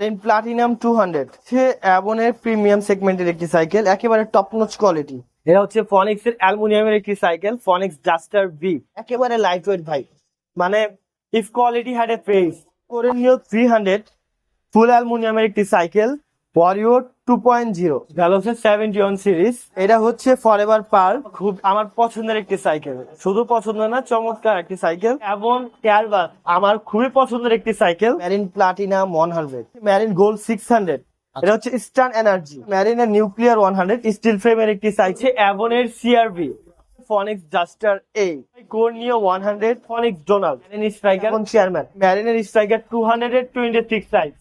দেন platinum two hundred সে অ্যাবনের premium সেগমেন্টের একটি সাইকেল একেবারে টপ নোচ কোয়ালিটি এটা হচ্ছে ফনিক্স এর অ্যালুমিনিয়ামের একটি সাইকেল ফনিক্স ডাস্টার ভি একেবারে লাইট ওয়েট ভাই। মানে if quality had a face করে নিও থ্রি হান্ড্রেড ফুল অ্যালুমিনিয়ামের একটি সাইকেল ওয়ারিও টু পয়েন্ট জিরো গ্যালোসের সেভেন্টি ওয়ান সিরিজ এটা হচ্ছে ফর এভার পার খুব আমার পছন্দের একটি সাইকেল শুধু পছন্দ না চমৎকার একটি সাইকেল এবং ক্যারবাস আমার খুবই পছন্দের একটি cycle Marin platinum one hundred Marin gold six hundred এটা হচ্ছে স্টার্ন এনার্জি ম্যারিনের নিউক্লিয়ার ওয়ান হান্ড্রেড স্টিল ফ্রেমের একটি সাইকেল অ্যাবনের সিআরবি ফনিক্স জাস্টার এ core neo one hundred Phoenix Donald Marin striker chairman ম্যারিনের striker two hundred twenty six size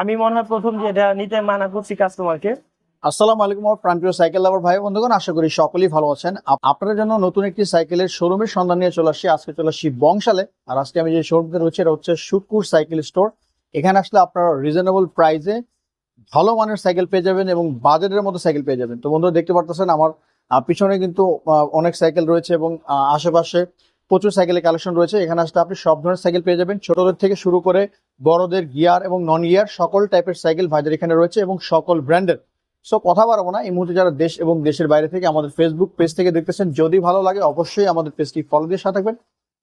আমি মনে হয় প্রথম যেটা নিতে মানা করছি কাস্টমারকে আসসালামু আলাইকুম আমার প্রাণপ্রিয় সাইকেল লাভার ভাই বন্ধুগণ, আশা করি সকলেই ভালো আছেন। আপ- আপনাদের জন্য নতুন একটি সাইকেলের শোরুমের সন্ধান নিয়ে চলে আসছি। আজকে চলে আসছি বংশালে। আর আজকে আমি যে শোরুমতে রয়েছে, এটা হচ্ছে শুকুর সাইকেল স্টোর। এখানে আসলে আপনারা রিজনেবল প্রাইসে ভালো মানের সাইকেল পেয়ে যাবেন এবং বাজেটের মতো সাইকেল পেয়ে যাবেন। তো বন্ধুরা, দেখতে পারতেছেন আমার পিছনে কিন্তু অনেক সাইকেল রয়েছে এবং আশেপাশে প্রচুর সাইকেলের কালেকশন রয়েছে। এখানে আসলে আপনি সব ধরনের সাইকেল পেয়ে যাবেন। ছোটদের থেকে শুরু করে বড়দের গিয়ার এবং নন গিয়ার সকল টাইপের সাইকেল ভাইদের এখানে রয়েছে এবং সকল ব্র্যান্ডের সো কথা বাড়াবো না। এই মুহূর্তে যারা দেশ এবং দেশের বাইরে থেকে আমাদের ফেসবুক পেজ থেকে দেখতেছেন, যদি ভালো লাগে অবশ্যই আমাদের পেজটি ফলো দিয়ে সাথে থাকবেন।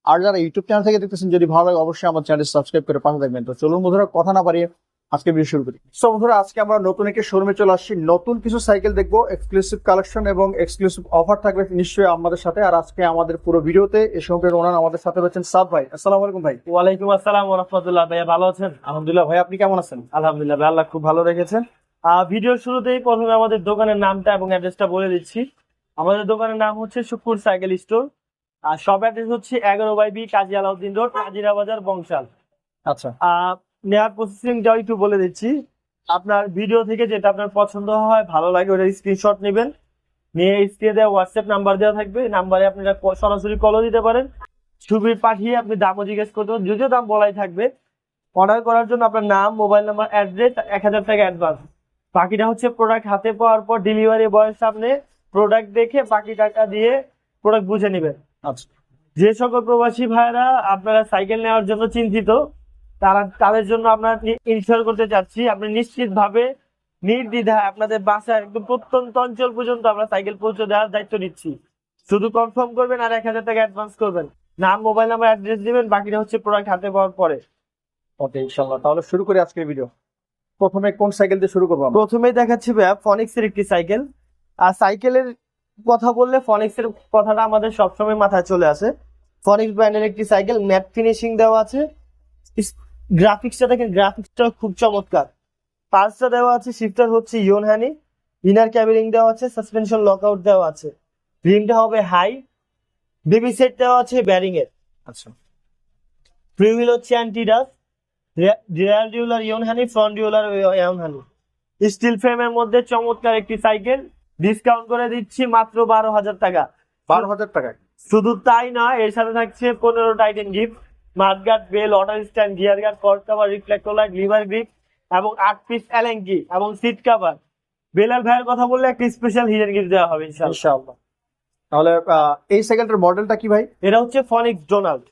আর যারা ইউটিউব চ্যানেল থেকে দেখতেছেন, যদি ভালো লাগে অবশ্যই আমার চ্যানেল সাবস্ক্রাইব করে পাশে থাকবেন। তো চলুন বন্ধুরা, কথা না বাড়িয়ে আজকে ভিডিও শুরু করি। সো বন্ধুরা আজকে আমরা নতুন একটি শোরুমে চলে আসছি। নতুন কিছু সাইকেল দেখব এক্সক্লুসিভ কালেকশন এবং এক্সক্লুসিভ অফার থাকবে নিশ্চয়ই আমাদের সাথে। আর আজকে আমাদের পুরো ভিডিওতে এই শোরুমের ওনার আমাদের সাথে রয়েছেন সাদ ভাই। আসসালামু আলাইকুম ভাই। ওয়ালাইকুম আসসালাম রহমতুল্লাহ। ভাইয়া ভালো আছেন? আলহামদুলিল্লাহ। ভাই আপনি কেমন আছেন? আলহামদুলিল্লাহ ভাই, আল্লাহ খুব ভালো রেখেছেন। ভিডিওর শুরুতেই প্রথমে আমাদের দোকানের নামটা এবং অ্যাড্রেসটা বলে দিচ্ছি। আমাদের দোকানের নাম হচ্ছে শুকুর সাইকেল স্টোর আর সব অ্যাড্রেস হচ্ছে এগারো by B Kazi Alauddin road কাজিরা বাজার বংশাল। আচ্ছা। নেয়ার প্রসেসিংটাও একটু বলে দিচ্ছি। আপনার ভিডিও থেকে যেটা আপনার পছন্দ হয় ভালো লাগে ওটা স্ক্রিনশট নেবেন। নিয়ে স্ক্রিনে দেওয়া হোয়াটসঅ্যাপ নাম্বার দেওয়া থাকবে। নাম্বারে আপনারা ক- সরাসরি কলও দিতে পারেন। ছবি পাঠিয়ে আপনি দামও জিজ্ঞেস করতে পারেন। যদিও দাম বলাই থাকবে। অর্ডার করার জন্য আপনার নাম মোবাইল নাম্বার অ্যাড্রেস এক হাজার টাকা অ্যাডভান্স বাকিটা হচ্ছে প্রোডাক্ট হাতে পাওয়ার পর ডেলিভারি বয়ের সামনে প্রোডাক্ট দেখে বাকি টাকা দিয়ে প্রোডাক্ট বুঝে নেবেন। আচ্ছা। যে সকল প্রবাসী ভাইরা আপনারা সাইকেল নেওয়ার জন্য চিন্তিত তারা তাদের জন্য আপনার ইনশিওর করতে চাচ্ছি আপনি নিশ্চিত ভাবে নির্দ্বিধায় আপনাদের বাসায় একদম প্রত্যন্ত অঞ্চল পর্যন্ত আমরা সাইকেল পৌঁছে দেওয়ার দায়িত্ব নিচ্ছি। শুধু কনফার্ম করবেন আর এক হাজার টাকা অ্যাডভান্স করবেন। নাম মোবাইল নাম্বার অ্যাড্রেস দিবেন বাকিটা হচ্ছে প্রোডাক্ট হাতে পাওয়ার পরে। ওকে ইনশাল্লাহ তাহলে শুরু করি আজকের ভিডিও প্রথমে কোন সাইকেল দিয়ে শুরু করব আমরা? প্রথমে দেখাচ্ছি ভাইয়া ফনিক্স এর একটি সাইকেল আর সাইকেলের কথা বললে ফনিক্স এর কথাটা আমাদের সবসময় মাথায় চলে আসে। ফনিক্স ব্র্যান্ডের একটি সাইকেল ম্যাট ফিনিশিং দেওয়া আছে। গ্রাফিক্সটা দেখেন গ্রাফিক্সটা খুব চমৎকার। পার্সটা দেওয়া আছে শিফটার হচ্ছে ইয়ন হ্যানি ইনার ক্যাবিনিং দেওয়া আছে সাসপেনশন লকআউট দেওয়া আছে। রিমটা হবে হাই বেবি সেট দেওয়া আছে ব্যারিং এর আচ্ছা। ফ্রি হুইল হচ্ছে অ্যান্টিডাস রিয়ার ডিউলার ইয়ন হানি ফ্রন্ট ডিউলার ইয়ন হানি স্টিল ফ্রেমের মধ্যে চমৎকার একটি সাইকেল ডিসকাউন্ট করে দিচ্ছি মাত্র বারো হাজার টাকা। বারো হাজার টাকায়। শুধু তাই নয় এর সাথে থাকছে পনেরো টাইটেন গিফট মাঠগার্ড বেল অটার স্ট্যান্ড গিয়ার গার্ড কট cover reflector light lever grip এবং আট পিস অ্যালেঙ্কি এবং সিট কাভার। বেলাল ভাইয়ের কথা বললে একটা স্পেশাল হিডেন গিফট দেওয়া হবে ইনশাআল্লাহ। তাহলে এই সাইকেলটার মডেলটা কি ভাই? এটা হচ্ছে ফনিক্স ডোনাল্ড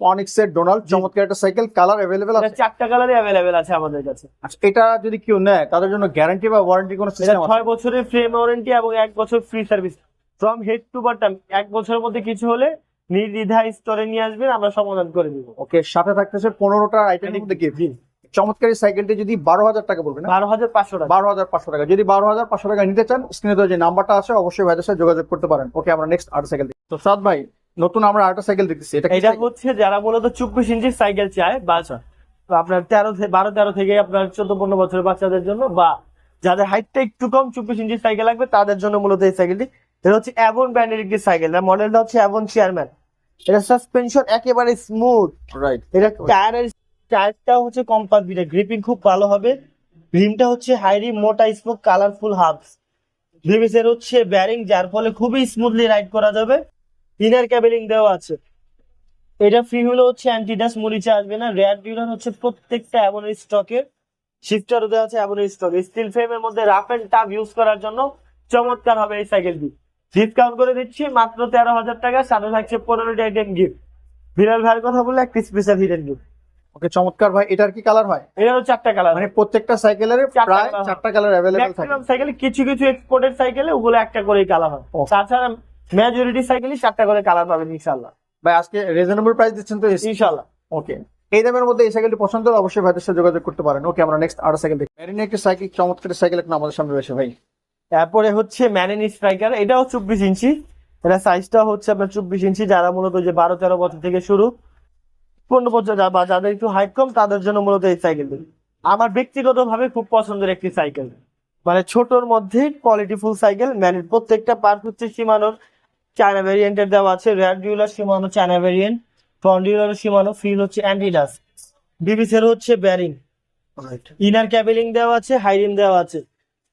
অনিক্স এর ডোনাল্ড চমৎকার একটা সাইকেল কালার অ্যাভেলেবেল আছে? চারটা কালারে অ্যাভেলেবেল আছে আমাদের কাছে। আচ্ছা এটা যদি কেউ নেয় তাদের জন্য গ্যারান্টি বা ওয়ারেন্টি কোনো সিস্টেম আছে? ছয় বছরের ফ্রেম ওয়ারেন্টি এবং এক বছর free service from head to bottom এক বছরের মধ্যে কিছু হলে নির্দ্বিধায় স্টোরে নিয়ে আসবেন আমরা সমাধান করে দিব। ওকে সাথে থাকতেছে পনেরোটা আইটেমের মধ্যে গিফট চমৎকার সাইকেলটি যদি বারো হাজার টাকা বলবেন বারো হাজার পাঁচশো টাকা। বারো হাজার পাঁচশো টাকা। যদি বারো হাজার পাঁচশো টাকা নিতে চান স্ক্রিনে যে নাম্বারটা আছে অবশ্যই ভাইদের সাথে যোগাযোগ করতে পারেন। ওকে আমরা নেক্সট আরেকটা সাইকেল তো সাদ ভাই নতুন আমরা আরেকটা সাইকেল দেখতেছি। এটা এটা হচ্ছে যারা মূলত চব্বিশ ইঞ্চির সাইকেল চায় বা আপনার তেরো বারো তেরো থেকে আপনার চোদ্দ পনেরো বছরের বাচ্চাদের জন্য বা যাদের হাইটটা একটু কম চব্বিশ ইঞ্চির সাইকেল লাগবে তাদের জন্য মূলত এই সাইকেলটি এটা হচ্ছে অ্যাভন ব্র্যান্ডের একটি সাইকেল মডেলটা হচ্ছে অ্যাভন চেয়ারম্যান এটা সাসপেনশন একেবারে স্মুথ রাইট এটা টায়ারের টায়ারটা হচ্ছে কম্পাস বিটা গ্রিপিং খুব ভালো হবে। রিমটা হচ্ছে হাইরি মোটা স্মোক কালারফুল হাবস ভিভিসের হচ্ছে ব্যারিং যার ফলে খুবই স্মুথলি রাইড করা যাবে। ইনার ক্যাবেলিং দেওয়া আছে। এটা ফ্রি হলে হচ্ছে অ্যান্টিডাস মরিচা আসবে না। রেয়ার ডিউলার হচ্ছে প্রত্যেকটা এমন স্টকের শিফটারও দেওয়া আছে এমন স্টক স্টিল ফ্রেমের মধ্যে রাফ এন্ড টাফ ইউজ করার জন্য চমৎকার হবে এই সাইকেলটি ডিসকাউন্ট করে দিচ্ছি মাত্র তেরো হাজার টাকা সাথে থাকছে পনেরোটি আইটেম গিফট বিড়াল ভাইয়ের কথা বললে একটা স্পেশাল হিডেন গিফট ওকে চমৎকার ভাই এটার কি কালার হয়? এটারও চারটা কালার মানে প্রত্যেকটা সাইকেলের প্রায় চারটা কালার অ্যাভেলেবেল থাকে। সাইকেলে কিছু কিছু এক্সপোর্টেড সাইকেলে ওগুলো একটা করেই কালার হয়। Okay. তাছাড়া মেজরিটি সাইকেলই চারটা করে কালার পাবেন ইনশাল্লাহ ভাই আজকে রিজনেবল প্রাইস দিচ্ছেন তো? ইনশাল্লাহ ওকে এই দামের মধ্যে এই সাইকেলটি পছন্দ হলে অবশ্যই ভাইদের সাথে যোগাযোগ করতে পারেন। ওকে আমরা নেক্সট আরও সাইকেল দেখি। মেরিনে একটি সাইকেল চমৎকার সাইকেল এখন আমাদের সামনে রয়েছে ভাই। তারপরে হচ্ছে ম্যানিন স্ট্রাইকার এটাও চব্বিশ ইঞ্চি। এটা সাইজটা হচ্ছে আপনার চব্বিশ ইঞ্চি যারা মূলত যে বারো তেরো বছর থেকে শুরু পনেরো বছর বা যাদের একটু হাইট কম তাদের জন্য মূলত এই সাইকেলটি আমার ব্যক্তিগত ভাবে খুব পছন্দের একটি সাইকেল মানে ছোটর মধ্যে কোয়ালিটি ফুল সাইকেল ম্যানিন প্রত্যেকটা পার্ট হচ্ছে সীমানোর। চায়না ভ্যারিয়েন্টের দেওয়া আছে rear derailleur Shimano China variant front derailleur Shimano wheel হচ্ছে অ্যান্টিডাস বিবিসের হচ্ছে ব্যারিং ইনার ক্যাবেলিং দেওয়া আছে হাইরিম দেওয়া আছে।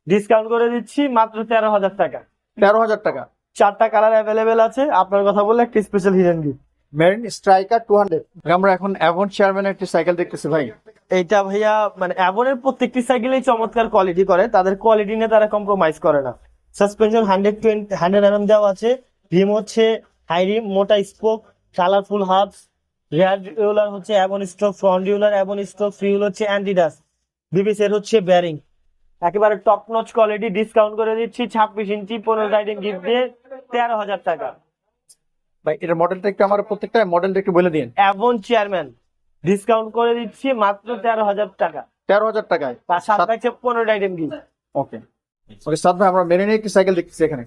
ডিসকাউন্ট করে দিচ্ছি মাত্র তেরো হাজার টাকা। তেরো হাজার টাকা। চারটা কালার অ্যাভেলেবেল আছে আপনার কথা বললে একটা special hidden gift Marin striker two hundred আমরা এখন অ্যাভন চেয়ারম্যান একটি সাইকেল দেখতেছি ভাই। এইটা ভাইয়া মানে অ্যাভনের প্রত্যেকটি সাইকেলেই চমৎকার কোয়ালিটি করে তাদের কোয়ালিটি নিয়ে তারা কম্প্রোমাইজ করে না। Suspension hundred twenty hundred M দেওয়া আছে রিম হচ্ছে হাই রিম মোটা spoke colourful hubs rear derailleur হচ্ছে Avon stroke front derailleur Avon stroke wheel হচ্ছে অ্যান্টিডাস বিবিসের হচ্ছে ব্যারিং একেবারে টপ নচ কোয়ালিটি ডিসকাউন্ট করে দিচ্ছি ছাব্বিশ ইঞ্চি পনেরো রাইডিং গিফট দিয়ে তেরো হাজার টাকা। ভাই এটার মডেলটা একটু আমার প্রত্যেকটা মডেলটা একটু বলে দিন। অ্যাভন চেয়ারম্যান ডিসকাউন্ট করে দিচ্ছি মাত্র তেরো হাজার টাকা। তেরো হাজার টাকায়। তার সাথে থাকছে পনেরো আইটেম গিফট ওকে ওকে সাদ ভাই আমরা মেরিনে একটি সাইকেল দেখতেছি এখানে।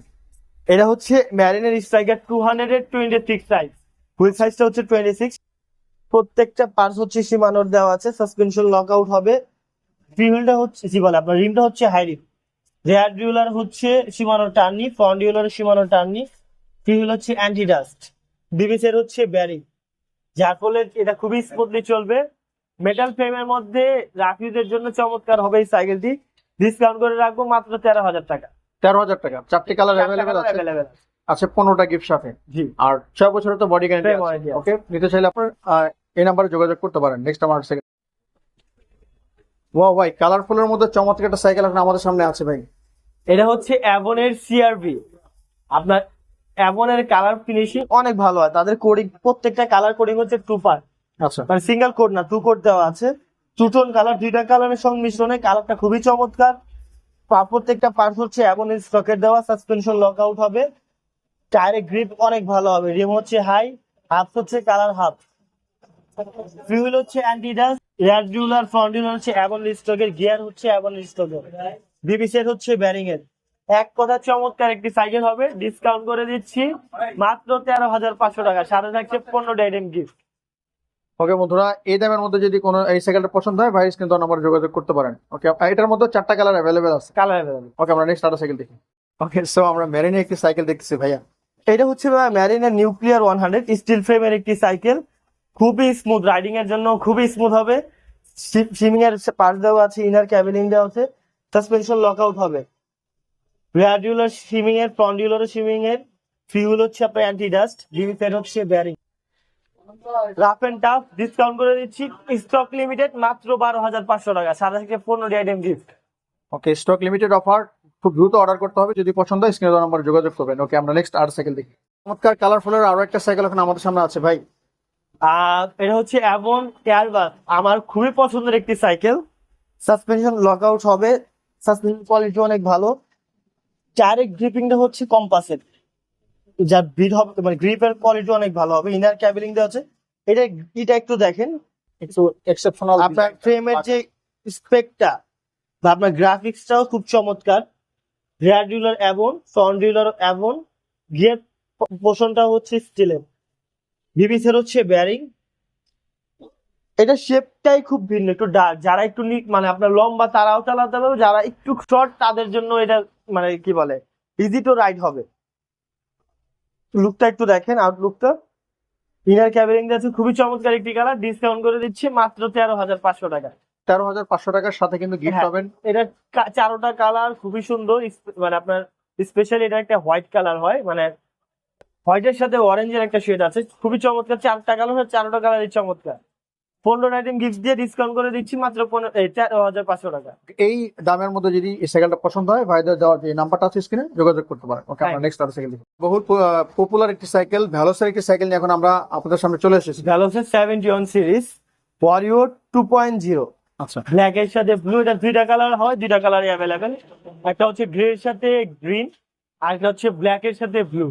এটা হচ্ছে ম্যারিনের striker two hundred twenty six size wheel সাইজটা হচ্ছে টোয়েন্টি সিক্স প্রত্যেকটা পার্টস হচ্ছে সীমানোর দেওয়া আছে সাসপেনশন লক আউট হবে। হুইলটা হচ্ছে কি বলে আপনার রিমটা হচ্ছে হাই রিম রেয়ার ডিউলার হচ্ছে সীমানোর টার্নি ফ্রন্ট ডিউলার সীমানোর টার্নি হুইল হচ্ছে অ্যান্টি ডাস্ট বিবিসের হচ্ছে ব্যারিং যার ফলে এটা খুবই স্মুথলি চলবে। মেটাল ফ্রেমের মধ্যে রাফিউজের জন্য চমৎকার হবে এই সাইকেলটি ডিসকাউন্ট করে রাখব মাত্র তেরো হাজার টাকা। তেরো হাজার টাকা। চারটি কালার অ্যাভেলেবেল আছে? আছে। পনেরোটা গিফট জি। আর ছয় বছরের তো বডি গ্যারান্টি ওকে নিতে চাইলে আপনার এই নাম্বারে যোগাযোগ করতে পারেন। নেক্সট আমার ওয়া ভাই কালারফুলের মধ্যে চমৎকার একটা সাইকেল এখন আমাদের সামনে আছে ভাই। এটা হচ্ছে অ্যাভনের সিআরভি আপনার অ্যাভনের কালার ফিনিশিং অনেক ভালো হয়। তাদের কোডিং প্রত্যেকটা কালার কোডিং হচ্ছে টু পার আচ্ছা। মানে সিঙ্গেল কোড না টু কোড দেওয়া আছে। টু টোন কালার দুইটা কালারের সংমিশ্রণে কালারটা খুবই চমৎকার। প্রত্যেকটা পার্ট হচ্ছে অ্যাভনের স্টকের দেওয়া সাসপেনশন লক আউট হবে। টায়ারের গ্রিপ অনেক ভালো হবে। রিম হচ্ছে হাই হাফ হচ্ছে কালার হাফ ফিউল হচ্ছে অ্যান্টিডাস রেড ফ্রন্ট ডিউলার হচ্ছে অ্যাভন স্টকের গিয়ার হচ্ছে অ্যাভন স্টকের বিবিসের হচ্ছে ব্যারিং এর। এক কথা চমৎকার একটি সাইকেল হবে ডিসকাউন্ট করে দিচ্ছি মাত্র তেরো হাজার পাঁচশো টাকা। সাথে থাকছে পনেরো আইটেম গিফট ওকে বন্ধুরা এই দামের মধ্যে যদি কোনো এই সাইকেলটা পছন্দ হয় ভাই কিন্তু নাম্বার যোগাযোগ করতে পারেন। ওকে এটার মধ্যে চারটা কালার অ্যাভেলেবেল আছে। কালার অ্যাভেলেবল ওকে আমরা নেক্সট আরও সাইকেল দেখি। ওকে সো আমরা মেরিনে একটি সাইকেল দেখতেছি ভাইয়া। এটা হচ্ছে ম্যারিনের নিউক্লিয়ার ওয়ান হান্ড্রেড স্টিল ফ্রেমের একটি সাইকেল খুবই স্মুথ রাইডিং এর জন্য খুবই স্মুথ হবে। সিমিং এর পার্ট দেওয়া আছে ইনার ক্যাবিনিং দেওয়া আছে। সাসপেনশন লক আউট হবে। রেয়ার ডিউলার এর ফ্রন্ট ডিউলার এর ফিউল হচ্ছে আপনার অ্যান্টি ডাস্ট ডিভিসের হচ্ছে bearing rough and tough discount করে দিচ্ছি। স্টক লিমিটেড মাত্র বারো হাজার পাঁচশো টাকা। সাদা থেকে পনেরো item gift okay stock limited offer খুব দ্রুত অর্ডার করতে হবে। যদি পছন্দ হয়, স্ক্রিনে নাম্বার যোগাযোগ করবেন। ওকে আমরা নেক্সট আর সাইকেল দেখি। চমৎকার কালারফুলের আরও একটা সাইকেল এখন আমাদের সামনে আছে ভাই। এটা হচ্ছে অ্যাভন এয়ারবাস। আমার খুবই পছন্দের একটি সাইকেল। সাসপেনশন লক আউট হবে। সাসপেনশন কোয়ালিটি অনেক ভালো। টায়ারের গ্রিপিংটা হচ্ছে কম্পাসের যা বিট হবে মানে গ্রিপের কোয়ালিটি অনেক ভালো হবে। ইনার ক্যাবিলিং দেওয়া আছে। এটা এটা একটু দেখেন। একটু এক্সেপশনাল আপনার ফ্রেমের যে স্পেকটা বা আপনার গ্রাফিক্সটাও খুব চমৎকার। Rear derailleur Avon front derailleur Avon gear পোষণটা হচ্ছে স্টিলের বিবিসের হচ্ছে ব্যারিং এটা শেপটাই খুব ভিন্ন একটু যারা একটু মানে আপনার লম্বা তারাও চালাতে পারবে যারা একটু শর্ট তাদের জন্য এটা মানে কি বলে ইজি টু রাইড হবে। লুকটা একটু দেখেন আউটলুকটা ইনার ক্যাবিনিং আছে খুবই চমৎকার একটি কালার ডিসকাউন্ট করে দিচ্ছি মাত্র তেরো হাজার পাঁচশো টাকা। তেরো হাজার পাঁচশো টাকার সাথে কিন্তু গিফট হ্যাঁ। পাবেন। এটা চারোটা কালার খুবই সুন্দর মানে আপনার স্পেশালি এটা একটা হোয়াইট কালার হয় মানে হোয়াইটের সাথে অরেঞ্জের একটা শেড আছে। খুবই চমৎকার। চারটা কালার চারোটা কালারই চমৎকার। পনেরো আইটেম গিফট দিয়ে ডিসকাউন্ট করে দিচ্ছি মাত্র পনেরো তেরো হাজার পাঁচশো টাকা। এই দামের মধ্যে যদি এই সাইকেলটা পছন্দ হয় ভাইদের দেওয়ার যে নাম্বারটা আছে স্ক্রিনে যোগাযোগ করতে পারেন। ওকে আমরা নেক্সট আর সাইকেল দেখি বহু পপুলার একটি সাইকেল ভ্যালোসের একটি সাইকেল নিয়ে এখন আমরা আপনাদের সামনে চলে এসেছি। ভ্যালোসের সেভেন্টি ওয়ান সিরিজ ওয়ারিও টু পয়েন্ট জিরো আচ্ছা। ব্ল্যাক এর সাথে ব্লু এটা দুইটা কালার হয় দুইটা কালারই অ্যাভেলেবেল একটা হচ্ছে গ্রে এর সাথে গ্রিন আর একটা হচ্ছে ব্ল্যাক এর সাথে ব্লু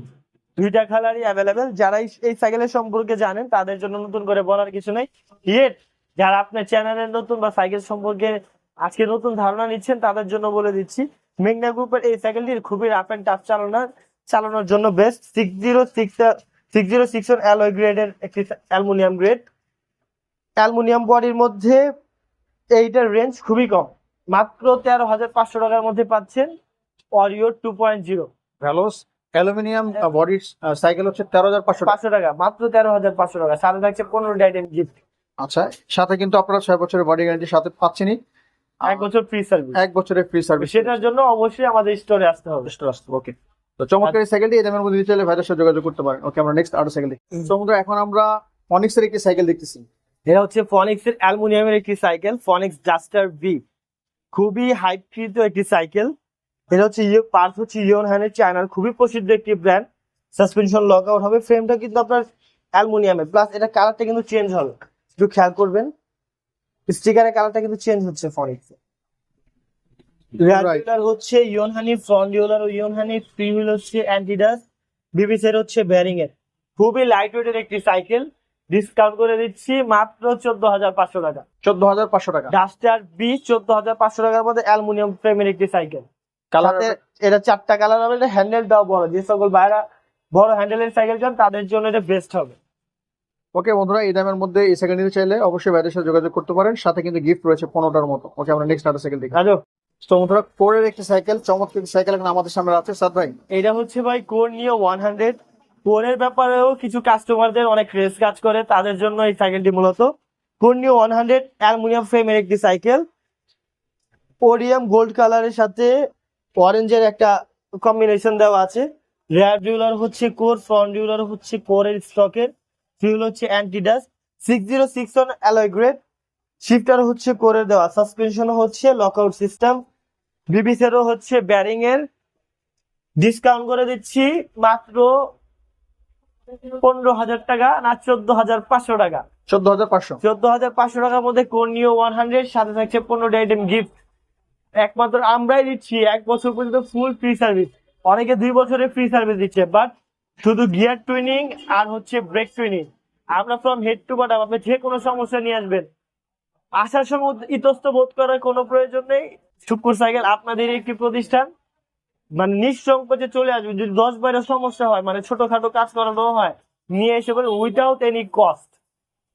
দুইটা কালারই অ্যাভেলেবেল যারা এই- সাইকেলের সম্পর্কে জানেন, তাদের জন্য নতুন করে বলার কিছু নেই। ইয়েট যারা আপনার চ্যানেলের নতুন বা সাইকেল সম্পর্কে আজকে নতুন ধারণা নিচ্ছেন, তাদের জন্য বলে দিচ্ছি, মেঘনা গ্রুপের এই সাইকেলটির খুবই রাফ অ্যান্ড টাফ চালানো, চালানোর জন্য best six zero six six zero six alloy গ্রেডের একটি অ্যালুমিনিয়াম গ্রেড অ্যালুমিনিয়াম বডির মধ্যে এইটার রেঞ্জ খুবই কম। মাত্র তেরো হাজার পাঁচশো টাকার মধ্যে পাচ্ছেন Oreo two point zero Veloce aluminium বডির সাইকেল হচ্ছে তেরো হাজার পাঁচশো পাঁচশো টাকা মাত্র তেরো হাজার পাঁচশো টাকা। সাথে থাকছে পনেরোটি আইটেম গিফট আচ্ছা সাথে কিন্তু আপনারা ছয় বছরের বডি গ্যারান্টি সাথে পাচ্ছেনই। এক বছর ফ্রি সার্ভিস এক বছরের ফ্রি সার্ভিস সেটার জন্য অবশ্যই আমাদের স্টোরে আসতে হবে। স্টোরে আসতে ওকে তো চমৎকার এই সাইকেলটি এই দামের মধ্যে চাইলে ভাইদের সাথে যোগাযোগ করতে পারেন। ওকে আমরা নেক্সট আরও সাইকেল দেখি। চমৎকার এখন আমরা ফনিক্সের একটি সাইকেল দেখতেছি। এটা হচ্ছে ফনিক্সের অ্যালুমিনিয়ামের একটি সাইকেল ফনিক্স জাস্টার ভি খুবই হাইপকৃত একটি সাইকেল এটা হচ্ছে ইয়ে পার্স হচ্ছে ইয়ন হ্যানের চায়নার খুবই প্রসিদ্ধ একটি ব্র্যান্ড সাসপেনশন লক আউট হবে। ফ্রেমটা কিন্তু আপনার অ্যালুমিনিয়ামের প্লাস এটা কালারটা কিন্তু চেঞ্জ হবে। একটু খেয়াল করবেন। স্টিকারের কালারটা কিন্তু চেঞ্জ হচ্ছে ফনিক্স. রেয়ার হচ্ছে ইয়নহানি ফ্রন্ট ডিওলার ও ইয়নহানি ফ্রি হুইল হচ্ছে অ্যান্টিডাস বিবিসের হচ্ছে ব্যারিং এর খুবই লাইট ওয়েটের একটি সাইকেল ডিসকাউন্ট করে দিচ্ছি মাত্র চোদ্দ হাজার পাঁচশো টাকা। চোদ্দ হাজার পাঁচশো টাকা। ডাস্টার বি চোদ্দ হাজার পাঁচশো টাকার মধ্যে অ্যালুমিনিয়াম ফ্রেমের একটি সাইকেল সাথে এটা চারটা কালার হবে এটা হ্যান্ডেলটাও বড় যে সকল বাইরা বড় হ্যান্ডেলের সাইকেল চান তাদের জন্য এটা বেস্ট হবে। ওকে বন্ধুরা এই দামের মধ্যে এই সাইকেল নিতে চাইলে অবশ্যই ভাইদের সাথে যোগাযোগ করতে পারেন। সাথে কিন্তু গিফট রয়েছে পনেরোটার মতো। ওকে আমরা নেক্সট আরও সাইকেল দেখি। রাজু তো বন্ধুরা কোরের একটি সাইকেল চমৎকার সাইকেল এখন আমাদের সামনে আছে সাদ ভাই। এটা হচ্ছে ভাই কোর নিয়ে ওয়ান হান্ড্রেড কোরের ব্যাপারেও কিছু কাস্টমারদের অনেক রেস কাজ করে তাদের জন্য এই সাইকেলটি মূলত। কোর নিয়ে ওয়ান হান্ড্রেড অ্যালুমিনিয়াম ফ্রেমের একটি সাইকেল ওরিয়াম গোল্ড কালারের সাথে অরেঞ্জের একটা কম্বিনেশন দেওয়া আছে। রেয়ার ডিউলার হচ্ছে কোর ফ্রন্ট ডিউলার হচ্ছে কোরের স্টকের ফিউল হচ্ছে anti dust six zero six one alloy grade shifter হচ্ছে কোরের দেওয়া। সাসপেনশন হচ্ছে লকআউট সিস্টেম বিবিসেরও হচ্ছে ব্যারিং এর ডিসকাউন্ট করে দিচ্ছি মাত্র পনেরো হাজার টাকা না চোদ্দ হাজার পাঁচশো টাকা। চোদ্দ হাজার পাঁচশো। চোদ্দ হাজার পাঁচশো টাকার মধ্যে কোর কর্নিও ওয়ান হান্ড্রেড সাথে থাকছে পনেরোটি আইটেম গিফট একমাত্র আমরাই দিচ্ছি, এক বছর পর্যন্ত ফুল ফ্রি সার্ভিস অনেকে দুই বছরে ফ্রি সার্ভিস দিচ্ছে বাট শুধু গিয়ার টুইনিং আর হচ্ছে ব্রেক টুইনিং আমরা ফ্রম হেড টু বটম আপনি যে কোনো সমস্যা নিয়ে আসবেন। আসার সময় ইতস্ত বোধ করার কোনো প্রয়োজন নেই। শুক্র সাইকেল আপনাদের একটি প্রতিষ্ঠান। মানে নিঃসংকোচে চলে আসবে। যদি দশ বারের সমস্যা হয় মানে ছোটখাটো কাজ করানো হয়, নিয়ে এসে বলে উইদাউট এনি কস্ট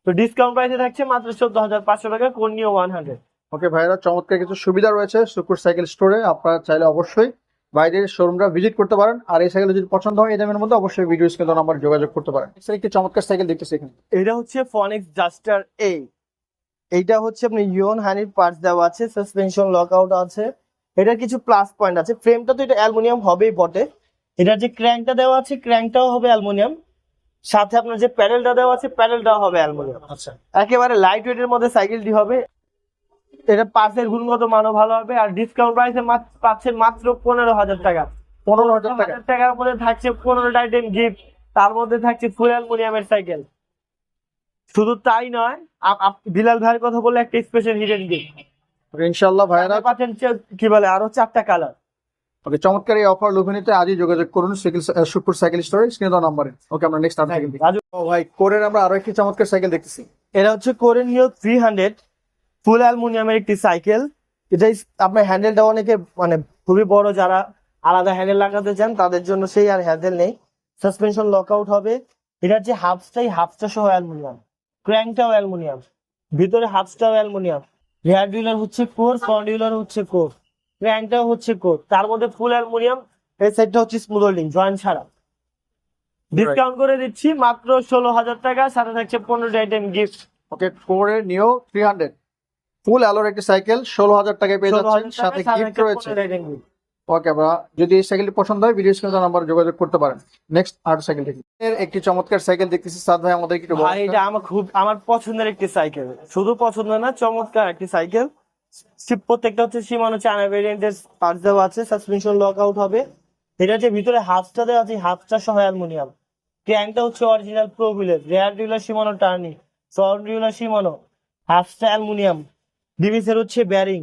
তো ডিসকাউন্ট প্রাইসে থাকছে মাত্র চোদ্দ হাজার পাঁচশো টাকা, কোন নিয়ে ওয়ান হান্ড্রেড ওকে ভাইরা চমৎকার কিছু সুবিধা রয়েছে সুকুর সাইকেল স্টোরে। আপনারা চাইলে অবশ্যই বাইরের শোরুমটা ভিজিট করতে পারেন। আর এই সাইকেল যদি পছন্দ হয় এই দামের মধ্যে অবশ্যই ভিডিও স্ক্রিন নাম্বার যোগাযোগ করতে পারেন। Next একটি চমৎকার সাইকেল দেখতেছি এখানে। এটা হচ্ছে ফনিক্স জাস্টার এ এইটা হচ্ছে আপনি ইয়ন হানির পার্টস দেওয়া আছে সাসপেনশন লক আউট আছে। এটার কিছু প্লাস পয়েন্ট আছে। ফ্রেমটা তো এটা অ্যালুমিনিয়াম হবেই বটে। এটার যে ক্র্যাঙ্কটা দেওয়া আছে ক্র্যাঙ্কটাও হবে অ্যালুমিনিয়াম। সাথে আপনার যে প্যাডেলটা দেওয়া আছে প্যাডেলটাও হবে অ্যালুমিনিয়াম। আচ্ছা। একেবারে লাইট ওয়েটের মধ্যে সাইকেলটি হবে। এটা পার্সের গুণগত মানও ভালো হবে আর ডিসকাউন্ট প্রাইসে পাচ্ছেন মাত্র পনেরো হাজার টাকা। পনেরো হাজার টাকা টাকার মধ্যে থাকছে পনেরোটা আইটেম গিফট তার মধ্যে থাকছে ফুল অ্যালুমিনিয়ামের সাইকেল শুধু তাই নয় বিলাল ভাইয়ের কথা বললে একটা স্পেশাল হিডেন গিফট ওকে, ইনশাল্লাহ ভাইরা পাচ্ছেন কি বলে আরও চারটা কালার ওকে চমৎকার এই অফার লুভে নিতে আজই যোগাযোগ করুন সাইকেল সুকুর সাইকেল স্টোরে স্ক্রিনে দেওয়া নাম্বারে। ওকে আমরা নেক্সট ও ভাই কোরের আমরা আরও একটি চমৎকার সাইকেল দেখতেছি। এটা হচ্ছে কোরেন কোরেনিও থ্রি হান্ড্রেড ফুল অ্যালুমিনিয়ামের একটি সাইকেল। এটা আপনার হ্যান্ডেলটা অনেকে মানে খুবই বড় যারা আলাদা হ্যান্ডেল লাগাতে চান তাদের জন্য সেই আর হ্যান্ডেল নেই। সাসপেনশন লক আউট হবে। এটার যে হাফসটাই হাফটা সহ অ্যালুমিনিয়াম। ক্র্যাঙ্কটাও অ্যালুমিনিয়াম। ভিতরে হাফসটাও অ্যালুমিনিয়াম। রেয়ার ডিউলার হচ্ছে কোর ফ্রন্ট ডিউলার হচ্ছে কোর ক্র্যাঙ্কটাও হচ্ছে কোর তার মধ্যে ফুল অ্যালুমিনিয়াম। এই সাইডটা হচ্ছে স্মুথ হোল্ডিং জয়েন্ট ছাড়া। ডিসকাউন্ট করে দিচ্ছি মাত্র ষোলো হাজার টাকা সাথে থাকছে পনেরোটি আইটেম গিফট ওকে কোরের নিও থ্রি হান্ড্রেড ফুল অ্যালোর একটি সাইকেল ষোলো হাজার টাকায় পেয়ে যাচ্ছেন সাথে গিফট রয়েছে। ওকে আমরা যদি এই সাইকেলটি পছন্দ হয় ভিডিও স্ক্রিনে নাম্বার যোগাযোগ করতে পারেন। নেক্সট আর সাইকেল দেখি। এর একটি চমৎকার সাইকেল দেখতেছি। সাদ ভাই আমাদের একটু ভাই এটা আমার খুব আমার পছন্দের একটি সাইকেল। শুধু পছন্দ না চমৎকার একটি সাইকেল। প্রত্যেকটা হচ্ছে সীমানো চায়না ভেরিয়েন্টের পার্টস দেওয়া আছে সাসপেনশন লক আউট হবে। এটা যে ভিতরে হাফটা দেওয়া আছে হাফটা সহ অ্যালুমিনিয়াম। ক্র্যাঙ্কটা হচ্ছে অরিজিনাল প্রো হুইলের rear derailleur Shimano Tourney front derailleur Shimano হাফটা অ্যালুমিনিয়াম। ডিভিসের হচ্ছে ব্যারিং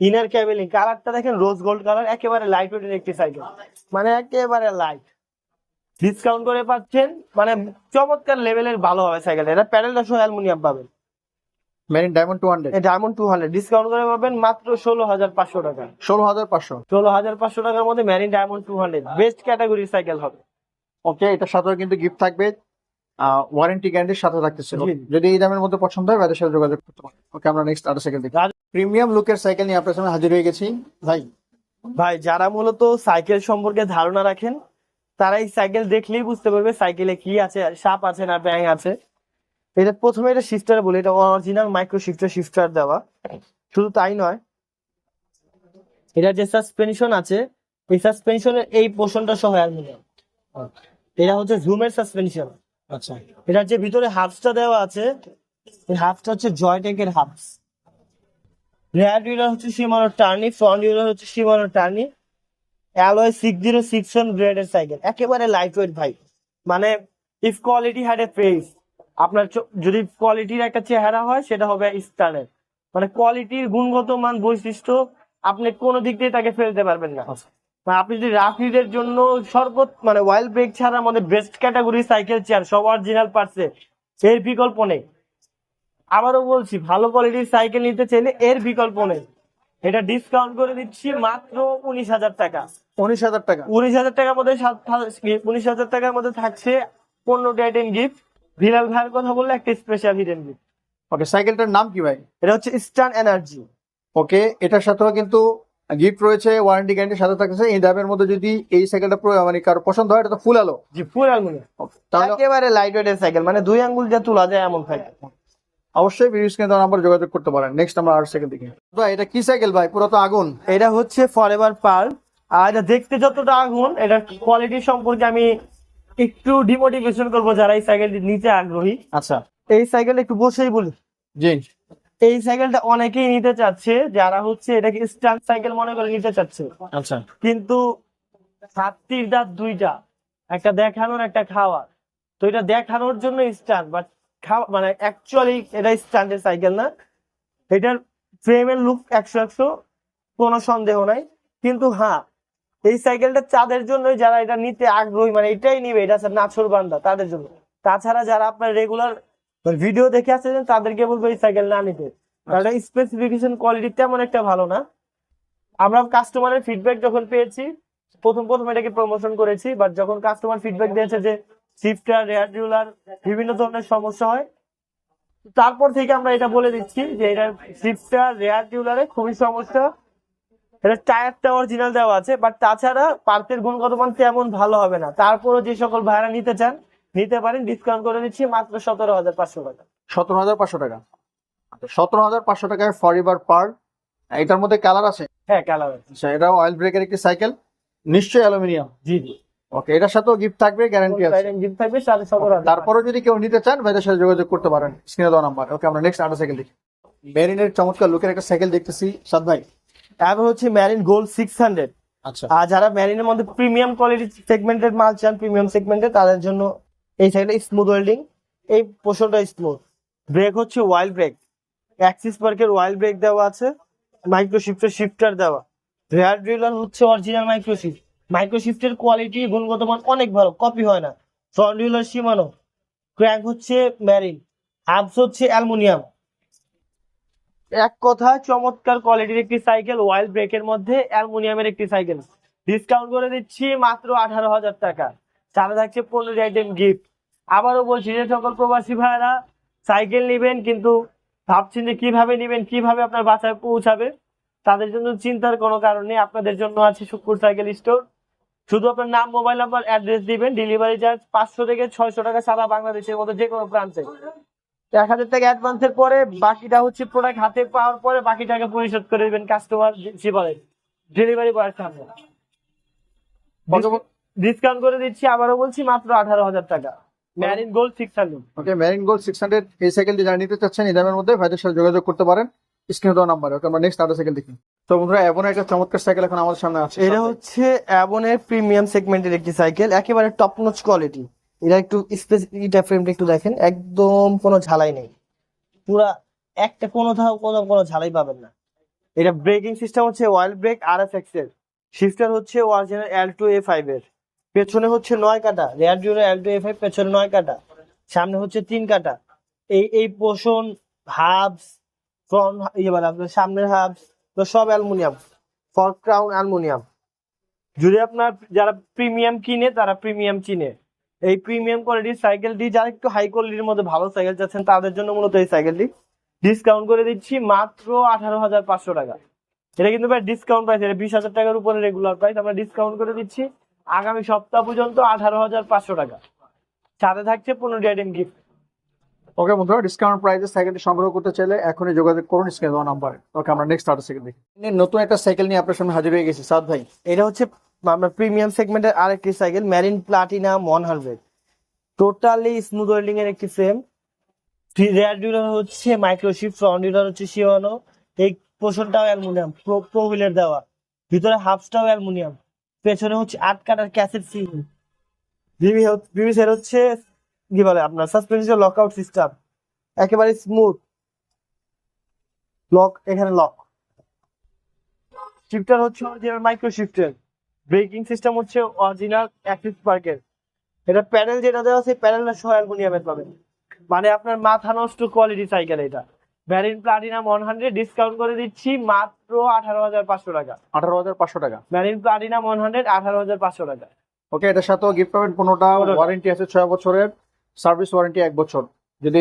ইনার ক্যাবেলিং কালারটা দেখেন রোজ গোল্ড কালার একেবারে লাইট ওয়েটের একটি সাইকেল মানে একেবারে লাইট ডিসকাউন্ট করে পাচ্ছেন মানে চমৎকার লেভেলের ভালো হবে সাইকেলটা এটা প্যাডেলটা সহ অ্যালুমিনিয়াম পাবেন। Marin diamond two hundred diamond two hundred discount করে পাবেন মাত্র ষোলো হাজার পাঁচশো টাকা। ষোলো হাজার পাঁচশো। ষোলো হাজার পাঁচশো টাকার মধ্যে Marin diamond two hundred best ক্যাটাগরির সাইকেল হবে। ওকে এটার সাথেও কিন্তু গিফট থাকবে। ওয়ারেন্টি গ্যারান্টির সাথে থাকতেছে। যদি এই দামের মধ্যে পছন্দ হয় তাদের সাথে যোগাযোগ করতে পারেন। ওকে আমরা নেক্সট আরও সাইকেল দেখি। প্রিমিয়াম লুকের সাইকেল নিয়ে আপনার সামনে হাজির হয়ে গেছি। ভাই। ভাই যারা মূলত সাইকেল সম্পর্কে ধারণা রাখেন তারা এই সাইকেল দেখলেই বুঝতে পারবে সাইকেলে কি আছে সাপ আছে না ব্যাং আছে। এটা প্রথমে এটা শিফটার বলি এটা অরিজিনাল মাইক্রো শিফটার শিফটার দেওয়া। শুধু তাই নয় এটা যে সাসপেনশন আছে এই সাসপেনশনের এই পোর্শনটা সহ অ্যালুমিনিয়াম। এটা হচ্ছে জুমের সাসপেনশন আচ্ছা। এটার যে ভিতরে হাফসটা দেওয়া আছে, এই হাফসটা হচ্ছে জয়টেকের হাফস রেয়ার ডিউলার হচ্ছে সীমানো টার্নি ফ্রন্ট ডিউলার হচ্ছে Shimano Tourney alloy six zero six one গ্রেডের সাইকেল একেবারে লাইট ওয়েট ভাই। মানে if quality had a face আপনার যদি কোয়ালিটির একটা চেহারা হয়, সেটা হবে স্টানের মানে কোয়ালিটির গুণগত মান বৈশিষ্ট্য আপনি কোনো দিক দিয়ে তাকে ফেলতে পারবেন না। মানে আপনি যদি রাফিদের জন্য সর্বোচ্চ মানে ওয়াইল্ড ব্রেক ছাড়া আমাদের বেস্ট ক্যাটাগরি সাইকেল চেয়ার সব অরিজিনাল পার্টসে এর বিকল্প নেই। আবারও বলছি ভালো কোয়ালিটির সাইকেল নিতে চাইলে এর বিকল্প নেই। এটা ডিসকাউন্ট করে দিচ্ছি মাত্র উনিশ হাজার টাকা। উনিশ হাজার টাকা। উনিশ হাজার টাকার মধ্যে উনিশ হাজার টাকার মধ্যে থাকছে পনেরোটি আইটেম গিফট ভিলাল ভাইয়ের কথা বললে একটা স্পেশাল হিডেন গিফট ওকে সাইকেলটার নাম কি ভাই? এটা হচ্ছে স্টান এনার্জি ওকে এটার সাথেও কিন্তু গিফট রয়েছে ওয়ারেন্টি গ্যারান্টির সাথে থাকতেছে। এই দামের মধ্যে যদি এই সাইকেলটা প্র- মানে কারও পছন্দ হয় এটা তো ফুল আলো। জি ফুল অ্যালুমিনিয়াম তাহলে একেবারে লাইট ওয়েটের সাইকেল মানে দুই আঙ্গুল যা তোলা যায় এমন সাইকেল অবশ্যই ভিডিও স্ক্রিনে দেওয়া নাম্বার যোগাযোগ করতে পারেন। নেক্সট আমরা আর সাইকেল দেখি। তো এটা কি সাইকেল ভাই? পুরো তো আগুন। এটা হচ্ছে ফরএভার পার আর এটা দেখতে যতটা আগুন এটার কোয়ালিটি সম্পর্কে আমি একটু ডিমোটিভেশন করব যারা এই সাইকেলটি নিতে আগ্রহী। আচ্ছা। এই সাইকেলটা একটু বসেই বলি। জি। এই সাইকেলটা অনেকেই নিতে চাচ্ছে যারা হচ্ছে এটাকে স্ট্যান্ড সাইকেল মনে করে নিতে চাচ্ছে। আচ্ছা। কিন্তু সাতটির দাঁত দুইটা একটা দেখানোর একটা খাওয়ার। তো এটা দেখানোর জন্য স্ট্যান্ড বাট খাওয়া মানে অ্যাকচুয়ালি এটা স্ট্যান্ডের সাইকেল না। এটার ফ্রেমের লুক একশো একশো কোনো সন্দেহ নাই। কিন্তু হ্যাঁ এই সাইকেলটা তাদের জন্যই যারা এটা নিতে আগ্রহী মানে এটাই নিবে এটা নাছর বান্দা তাদের জন্য। তাছাড়া যারা আপনার রেগুলার ভিডিও দেখে আসছেন তাদেরকে বলব এই সাইকেল না নিতে। কারণ স্পেসিফিকেশন কোয়ালিটি তেমন একটা ভালো না। আমরা কাস্টমারের ফিডব্যাক যখন পেয়েছি প্রথম প্রথম এটাকে প্রমোশন করেছি বাট যখন কাস্টমার ফিডব্যাক দিয়েছে যে শিফটার রেয়ার ডিউলার বিভিন্ন ধরনের সমস্যা হয় তারপর থেকে আমরা এটা বলে দিচ্ছি যে এটা শিফটার রেয়ার ডিউলারে খুবই সমস্যা। এটা টায়ারটা অরিজিনাল দেওয়া আছে বাট তাছাড়া পার্কের গুণগত মান তেমন ভালো হবে না। তারপরও যে সকল ভাড়া নিতে চান নিতে পারেন ডিসকাউন্ট করে দিচ্ছি মাত্র সতেরো হাজার পাঁচশো টাকা। সতেরো হাজার পাঁচশো টাকা। সতেরো হাজার পাঁচশো টাকায় ফর ফরিবার পার এটার মধ্যে কালার আছে? হ্যাঁ কালার আচ্ছা এটা অয়েল ব্রেকের একটি সাইকেল নিশ্চয়ই অ্যালুমিনিয়াম জি জি। ওকে এটার সাথেও গিফট থাকবে গ্যারান্টি আছে। জিপ থাকবে সাড়ে সতেরো তারপরে যদি কেউ নিতে চান ভাইদের সাথে যোগাযোগ করতে পারেন। স্ক্রিনে দেওয়া নাম্বার। ওকে আমরা নেক্সট আরেকটা সাইকেল দেখি। মেরিনের চমৎকার লুকের একটা সাইকেল দেখতেছি। সাদ ভাই? তারপর হচ্ছে ম্যারিন গোল্ড সিক্স হান্ড্রেড আচ্ছা। আর যারা ম্যারিনের মধ্যে প্রিমিয়াম কোয়ালিটি সেগমেন্টের মাল চান প্রিমিয়াম সেগমেন্টে তাদের জন্য এই সাইডে স্মুথ ওয়েল্ডিং এই পোর্শনটা স্মুথ ব্রেক হচ্ছে ওয়াইল্ড ব্রেক অ্যাক্সিস পার্কের ওয়াইল্ড ব্রেক দেওয়া আছে মাইক্রো শিফটার দেওয়া। রেয়ার ড্রিলার হচ্ছে অরিজিনাল মাইক্রো শিফট মাইক্রো শিফটের কোয়ালিটি গুণগত মান অনেক ভালো কপি হয় না। Front derailleur Shimano. ক্র্যাঙ্ক হচ্ছে ম্যারিন হাবস হচ্ছে অ্যালুমিনিয়াম এক কথায় চমৎকার কোয়ালিটির একটি সাইকেল ওয়াইল্ড ব্রেকের মধ্যে অ্যালুমিনিয়ামের একটি সাইকেল ডিসকাউন্ট করে দিচ্ছি মাত্র আঠারো হাজার টাকা। সাথে থাকছে পনেরো আইটেম গিফট আবারও বলছি যে সকল প্রবাসী ভাইয়েরা সাইকেল নেবেন কিন্তু ভাবছেন যে কীভাবে নেবেন কীভাবে আপনার বাসায় পৌঁছাবে তাদের জন্য চিন্তার কোনো কারণ নেই। আপনাদের জন্য আছে শুকুর সাইকেল স্টোর শুধু আপনার নাম মোবাইল নাম্বার অ্যাড্রেস দিবেন ডেলিভারি চার্জ পাঁচশো থেকে ছয়শো টাকা সারা বাংলাদেশের মতো যে কোনো প্রান্তে। এক হাজার টাকা অ্যাডভান্সের পরে বাকিটা হচ্ছে প্রোডাক্ট হাতে পাওয়ার পরে বাকি টাকা পরিশোধ করে দেবেন কাস্টমার জীবনে। ডেলিভারি বয়ের সামনে। ডিসকাউন্ট করে দিচ্ছি আবারও বলছি মাত্র আঠারো হাজার টাকা। Marin gold six hundred okay Marin gold six hundred এই সাইকেলটি যারা নিতে চাচ্ছেন এই দামের মধ্যে ভাইদের সাথে যোগাযোগ করতে পারেন। স্ক্রিনে দেওয়া নাম্বার ওকে আমরা নেক্সট আরেকটা সাইকেল দেখি। তো বন্ধুরা এমন একটা চমৎকার সাইকেল এখন আমাদের সামনে আছে। এটা হচ্ছে অ্যাবনের প্রিমিয়াম সেগমেন্টের একটি সাইকেল একেবারে টপ নচ কোয়ালিটি এটা একটু স্পেসিফিক ফ্রেমটা একটু দেখেন একদম কোনো ঝালাই নেই। পুরা একটা কোনো ধাও কোনো কোনো ঝালাই পাবেন না। এটা ব্রেকিং সিস্টেম হচ্ছে অয়েল ব্রেক আর এফ এক্সেল শিফটার হচ্ছে original L two A five এর। পেছনে হচ্ছে নয় কাটা রেয়ার ডিউরো এল টু এ ফাইভ পেছনে নয় কাটা, সামনে হচ্ছে তিন কাটা। এই এই পোষণ হাবস ফ্রন্ট ইয়ে বলে সামনের হাবস তো সব অ্যালুমিনিয়াম ফর ক্রাউন অ্যালুমিনিয়াম। যদি আপনার যারা প্রিমিয়াম কিনে, তারা প্রিমিয়াম চিনে। এই প্রিমিয়াম কোয়ালিটির সাইকেলটি যারা একটু হাই কোয়ালিটির মধ্যে ভালো সাইকেল চাচ্ছেন, তাদের জন্য মূলত এই সাইকেলটি ডিসকাউন্ট করে দিচ্ছি মাত্র আঠারো হাজার পাঁচশো টাকা। এটা কিন্তু ভাই ডিসকাউন্ট প্রাইস এটা বিশ হাজার টাকার উপরে রেগুলার প্রাইস আমরা ডিসকাউন্ট করে দিচ্ছি। আগামী সপ্তাহ পর্যন্ত আঠারো হাজার পাঁচশো টাকা। সাথে থাকছে পনেরো আইটেম গিফট ওকে বন্ধুরা ডিসকাউন্ট প্রাইসে সাইকেলটি সংগ্রহ করতে চাইলে এখনই যোগাযোগ করুন স্ক্রিনে দেওয়া নাম্বারে ওকে আমরা নেক্সট আরেকটা সাইকেল দেখি। নতুন একটা সাইকেল নিয়ে আপনার সামনে হাজির হয়ে গেছি সাদ ভাই। এটা হচ্ছে আমরা প্রিমিয়াম সেগমেন্টের আরেকটি cycle Marin platinum one hundred totally smooth welding এর একটি ফ্রেম রেয়ার ডিউলার হচ্ছে মাইক্রোশিপ ফ্রন্ট ডিউলার হচ্ছে শিওয়ানো এই পোষণটাও অ্যালুমিনিয়াম প্রো প্রো হুইলের দেওয়া। ভিতরে হাফসটাও অ্যালুমিনিয়াম। পেছনে হচ্ছে আট কাটার ক্যাসেট সিল হচ্ছে, কি বলে আপনার সাসপেনশন লক আউট সিস্টেম একেবারে স্মুথ লক এখানে লক শিফটার হচ্ছে original micro shifter braking system হচ্ছে অরিজিনাল অ্যাক্সিস পার্কের এটা প্যানেল যেটা দেওয়া আছে প্যানেলটা সহ অ্যালুমিনিয়ামের পাবেন। মানে আপনার মাথা নষ্ট কোয়ালিটি সাইকেল এটা। Marin platinum one hundred discount করে দিচ্ছি মাত্র আঠারো হাজার পাঁচশো টাকা। আঠারো হাজার পাঁচশো টাকা। ভ্যারিন প্লাটিনাম ওয়ান হান্ড্রেড আঠারো হাজার পাঁচশো টাকা। ওকে এটার সাথেও গিফট পাবেন পনেরোটা। ওয়ারেন্টি আছে ছয় বছরের সার্ভিস ওয়ারেন্টি এক বছর। যদি।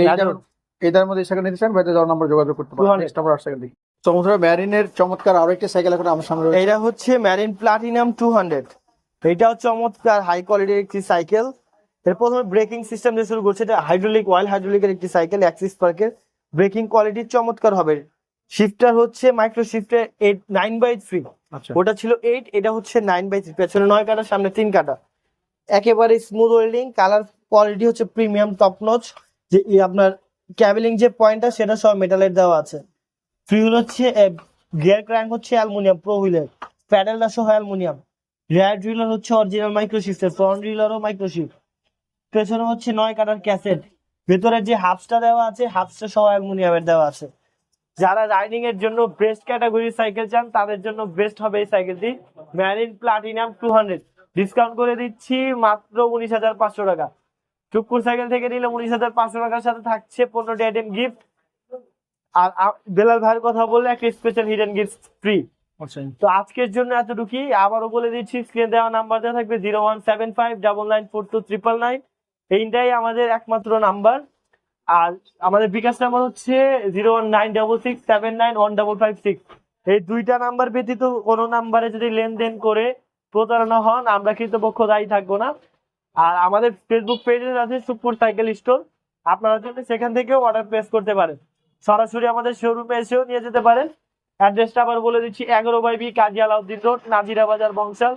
এটার মধ্যে এই নিতে চান ভাইদের দেওয়ার নাম্বার যোগাযোগ করতে পারেন। 200 নেক্সট নাম্বার দেখি তো বন্ধুরা ম্যারিনের চমৎকার আরও একটি সাইকেল এখন আমার সামনে রয়েছে। এটা হচ্ছে ম্যারিন প্লাটিনাম টু হান্ড্রেড এটাও চমৎকার হাই কোয়ালিটির একটি সাইকেল এর প্রথমে ব্রেকিং সিস্টেম দিয়ে শুরু করছে। এটা হাইড্রোলিক অয়েল হাইড্রোলিকের একটি সাইকেল অ্যাক্সিস পার্কের ব্রেকিং কোয়ালিটি চমৎকার হবে। শিফটার হচ্ছে micro shifter eight nine by three আচ্ছা। ওটা ছিল এইট এটা হচ্ছে নাইন বাই থ্রি পেছনে নয় কাটা সামনে তিন কাটা। একেবারে স্মুথ ওয়েল্ডিং কালার কোয়ালিটি হচ্ছে প্রিমিয়াম টপ নচ যে আপনার ক্যাবেলিং যে পয়েন্টটা সেটা সব মেটালের দেওয়া আছে। ফ্রি হুইল হচ্ছে গিয়ার ক্র্যাঙ্ক হচ্ছে অ্যালুমিনিয়াম প্রো হুইলের প্যাডেলটা সহ অ্যালুমিনিয়াম রেয়ার ড্রিলার হচ্ছে অরিজিনাল মাইক্রোশিফটের ফ্রন্ট ড্রিলারও মাইক্রোশিফট পেছনে হচ্ছে নয় কাটার ক্যাসেট ভেতরে যে হাফসটা দেওয়া আছে হাফসটা সহ অ্যালুমিনিয়ামের দেওয়া আছে। যারা রাইডিং এর জন্য বেস্ট ক্যাটাগরি সাইকেল চান তাদের জন্য বেস্ট হবে এই সাইকেলটি Marin platinum two hundred discount করে দিচ্ছি মাত্র উনিশ হাজার পাঁচশো টাকা। চুক্কুর সাইকেল থেকে নিলে উনিশ হাজার পাঁচশো টাকার সাথে থাকছে পনেরোটি আইটেম গিফট আর বেলাল ভাইয়ের কথা বললে একটা স্পেশাল হিডেন গিফট ফ্রি তো আজকের জন্য এতটুকুই। আবারও বলে দিচ্ছি স্ক্রিনে দেওয়া নাম্বার দেওয়া থাকবে zero one seven five double nine four two triple nine এইটাই আমাদের একমাত্র নাম্বার। আর আমাদের বিকাশ নাম্বার হচ্ছে zero one nine double six seven nine one double five six. এই দুইটা নাম্বার ব্যতীত কোনো নাম্বারে যদি লেনদেন করে প্রতারণা হন, আমরা কৃতপক্ষ দায়ী থাকব না। আর আমাদের ফেসবুক পেজে আছে সুপুর সাইকেল স্টোর আপনারা চাইলে সেখান থেকেও অর্ডার প্লেস করতে পারেন। সরাসরি আমাদের শোরুমে এসেও নিয়ে যেতে পারেন। অ্যাড্রেসটা আবার বলে দিচ্ছি, এগারো by B Kazi Alauddin road Nazira Bazar Bangshal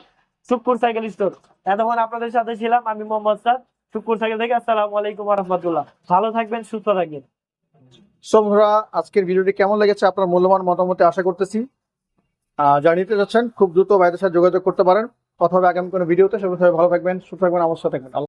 Supur cycle store এতক্ষণ আপনাদের সাথে ছিলাম আমি মোহাম্মদ স্যার। সুপুর সাইকেল থেকে আসসালামু আলাইকুম রহমতুল্লাহ। ভালো থাকবেন, সুস্থ থাকবেন। সোমরা আজকের ভিডিওটি কেমন লেগেছে আপনার মূল্যবান মতামতে আশা করতেছি। যা নিতে যাচ্ছেন, খুব দ্রুত বাইরের সাথে যোগাযোগ করতে পারেন। অথবা আগামী কোনো ভিডিওতে সবাই ভালো থাকবেন, সুস্থ থাকবেন, আমার সাথে